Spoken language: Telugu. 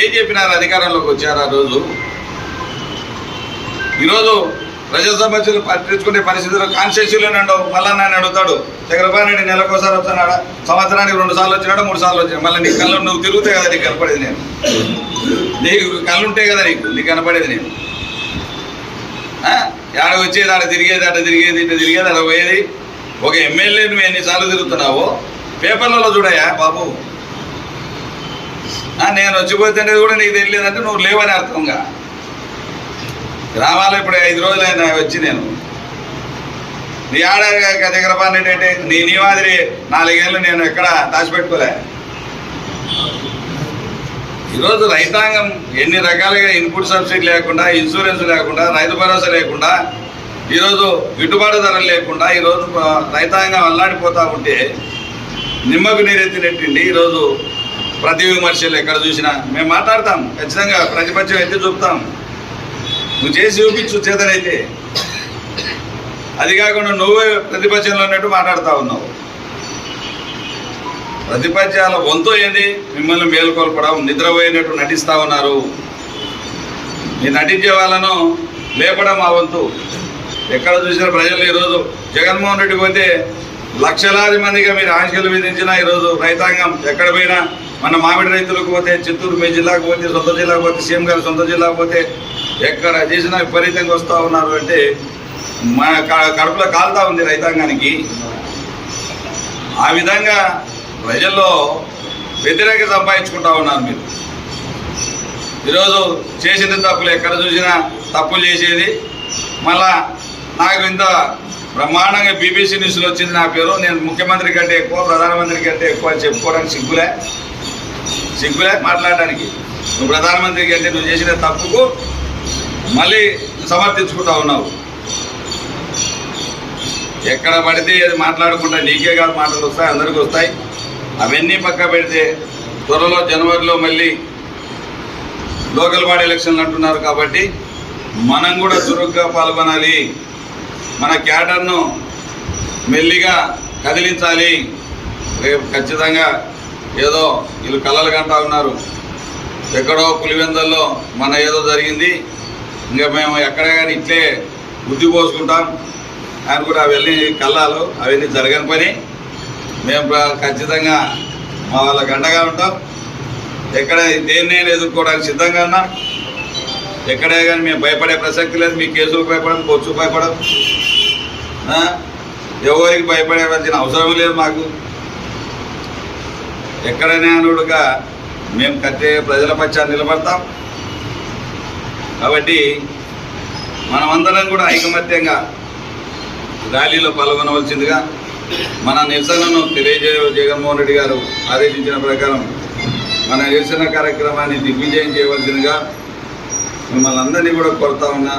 ఏం చెప్పినారు అధికారంలోకి వచ్చారు ఆ రోజు? ఈరోజు ప్రజా సమస్యలు పట్టించుకునే పరిస్థితుల్లో కాన్స్టిట్యూషన్ ఉండవు మళ్ళా నన్ను అడుగుతాడు. చంద్రబాబు నాయుడు నెలకోసారి వస్తున్నాడా? సంవత్సరానికి రెండు సార్లు వచ్చినాడు? మూడు సార్లు వచ్చినా మళ్ళీ నీ కళ్ళు నువ్వు తిరుగుతాయి కదా నీకు కనపడేది నేను. నీకు కళ్ళు ఉంటాయి కదా నీకు నీకు కనపడేది నేను. ఆడ వచ్చేది ఆడ తిరిగేది ఆడ తిరిగేది ఇట్లా తిరిగేది ఆడ పోయేది. ఒక ఎమ్మెల్యే నువ్వు ఎన్నిసార్లు తిరుగుతున్నావో? పేపర్లలో చూడయా బాబు? నేను వచ్చిపోతుండేది కూడా నీకు తెలియదంటే నువ్వు లేవని అర్థంగా. గ్రామాలు ఇప్పుడు ఐదు రోజులైనా వచ్చి నేను. నీ ఆడ దగ్గర పని ఏంటంటే నీ నీ మాదిరి నాలుగేళ్ళు నేను ఎక్కడ దాచిపెట్టుకోలే. ఈరోజు రైతాంగం ఎన్ని రకాలుగా ఇన్పుట్ సబ్సిడీ లేకుండా ఇన్సూరెన్స్ లేకుండా రైతు భరోసా లేకుండా ఈరోజు గిట్టుబాటు ధరలు లేకుండా ఈరోజు రైతాంగం అల్లాడిపోతూ ఉంటే నిమ్మకు నీరెత్తినట్టిండి ఈరోజు ప్రతి విమర్శలు ఎక్కడ చూసినా మేము మాట్లాడతాం. ఖచ్చితంగా ప్రతిపక్షం అయితే చూపుతాం. నువ్వు చేసి చూపించు చేతనైతే. అది కాకుండా నువ్వే ప్రతిపక్షంలో ఉన్నట్టు మాట్లాడుతూ ఉన్నావు. ప్రతిపక్షాల వంతు ఏంది? మిమ్మల్ని మేలుకొల్పడం నిద్రపోయినట్టు నటిస్తూ ఉన్నారు. ఈ నటించే వాళ్ళను లేపడం మా వంతు. ఎక్కడ చూసిన ప్రజలు ఈరోజు జగన్మోహన్ రెడ్డి పోతే లక్షలాది మందిగా మీరు ఆంక్షలు విధించిన ఈరోజు రైతాంగం ఎక్కడ పోయినా మన మామిడి రైతులకు పోతే చిత్తూరు మీ జిల్లాకు పోతే సొంత జిల్లాకు పోతే సీఎం గారు సొంత జిల్లాకు పోతే ఎక్కడ చేసినా విపరీతంగా వస్తూ ఉన్నారు అంటే మన కడుపులో కాలుతా ఉంది రైతాంగానికి. ఆ విధంగా ప్రజల్లో వ్యతిరేక సంపాదించుకుంటా ఉన్నారు మీరు. ఈరోజు చేసిన తప్పులు ఎక్కడ చూసినా తప్పులు చేసేది. మళ్ళా నాకు ఇంత బ్రహ్మాండంగా బీబీసీ న్యూస్లో వచ్చింది నా పేరు. నేను ముఖ్యమంత్రి కంటే ఎక్కువ ప్రధానమంత్రి కంటే ఎక్కువ అని చెప్పుకోవడానికి సిగ్గులే. సిగ్గులే మాట్లాడడానికి. నువ్వు ప్రధానమంత్రి కంటే నువ్వు చేసిన తప్పుకు మళ్ళీ సమర్థించుకుంటా ఉన్నావు. ఎక్కడ పడితే అది మాట్లాడకుండా నీకే కాదు మాటలు వస్తాయి అందరికీ వస్తాయి. అవన్నీ పక్క పెడితే త్వరలో జనవరిలో మళ్ళీ లోకల్ బాడీ ఎలక్షన్లు అంటున్నారు కాబట్టి మనం కూడా చురుగ్గా పాల్గొనాలి. మన క్యాడర్ను మెల్లిగా కదిలించాలి. రేపు ఖచ్చితంగా ఏదో వీళ్ళు కలలు కంటా ఉన్నారు. ఎక్కడో పులివెందల్లో మన ఏదో జరిగింది. ఇంకా మేము ఎక్కడ కానీ ఇట్లే బుద్ధి పోసుకుంటాం. అని కూడా అవన్నీ కళ్ళాలు అవన్నీ జరగని పని. మేము ఖచ్చితంగా మా వాళ్ళకి అండగా ఉంటాం. ఎక్కడ దేన్నైనా ఎదుర్కోవడానికి సిద్ధంగా ఉన్నాం. ఎక్కడే కానీ మేము భయపడే ప్రసక్తి లేదు. మీ కేసులు భయపడం కోర్సులు భయపడం ఎవరికి భయపడవలసిన అవసరం లేదు మాకు. ఎక్కడైనా అనుడుగా మేము కట్టే ప్రజల పక్షాన్ని నిలబడతాం. కాబట్టి మనమందరం కూడా ఐకమత్యంగా ర్యాలీలో పాల్గొనవలసిందిగా మన నిరసనను తెలియజేయ జగన్మోహన్ రెడ్డి గారు ఆదేశించిన ప్రకారం మన నిరసన కార్యక్రమాన్ని దిగ్విజయం చేయవలసిందిగా మిమ్మల్ని అందరినీ కూడా కోరుతా ఉన్నా.